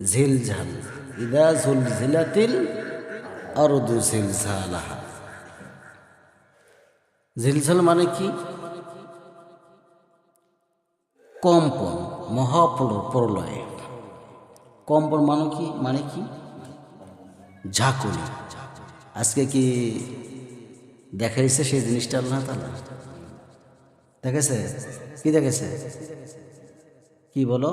ঝিলঝাল। ইদা ঝুলঝিলাতিল আরদু ঝিলঝালাহা। ঝিলঝাল মানে কি? কম্পন, মহাপ্রলয় কম্পন মানে কি? মানে কি? ঝাঁকুনি। আজকে কি দেখাইছে সেই জিনিসটা আল্লাহ তালা দেখেছে? কি দেখেছে? কি বলো?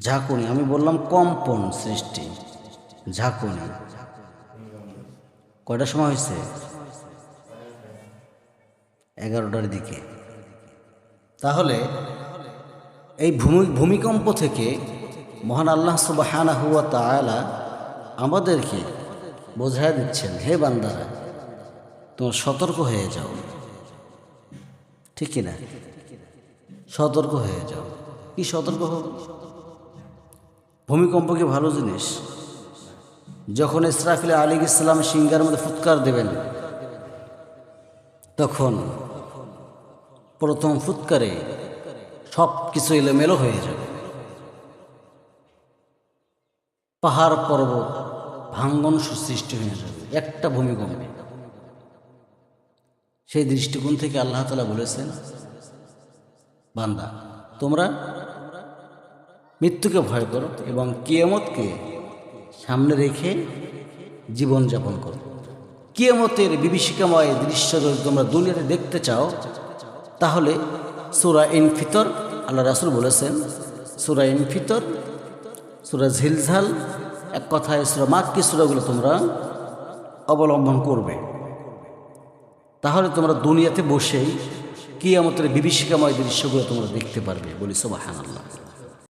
ঝাঁকুনি, আমি বললাম কম্পন সৃষ্টি, ঝাঁকুনি। কয়টার সময় হয়েছে? এগারোটার দিকে। তাহলে এই ভূমি, ভূমিকম্প থেকে মহান আল্লাহ সুবাহানা হুয়া তাআলা আমাদেরকে বোঝায় দিচ্ছেন, হে বান্দারা, তোমার সতর্ক হয়ে যাও। ঠিক কিনা সতর্ক হয়ে যাও। কি সতর্ক হব ভূমিকম্প কি ভালো জিনিস। যখন ইসরাফিল আলী ইসলাম সিঙ্গার মধ্যে ফুৎকার দেবেন, তখন প্রথম ফুৎকারে সব কিছু এলোমেলো হয়ে যাবে। পাহাড় পর্বত ভাঙ্গন সৃষ্টি হয়ে যাবে, একটা ভূমিকম্পে। সেই দৃষ্টিকোণ থেকে আল্লাহ তালা বলেছেন, বান্দা, তোমরা মৃত্যুকে ভয় করো এবং কিয়ামতকে সামনে রেখে জীবনযাপন করো। কিয়ামতের বিভীষিকাময় দৃশ্য যদি তোমরা দুনিয়াতে দেখতে চাও, তাহলে সুরা ইন ফিতর আল্লাহ রাসুল বলেছেন, সুরা ইন ফিতর সুরা ঝিলঝাল, এক কথায় সুরা মাক্কি সুরাগুলো তোমরা অবলম্বন করবে। তাহলে তোমরা দুনিয়াতে বসেই কিয়ামতের বিভীষিকাময় দৃশ্যগুলো তোমরা দেখতে পারবে। বলি সোবাহান আল্লাহ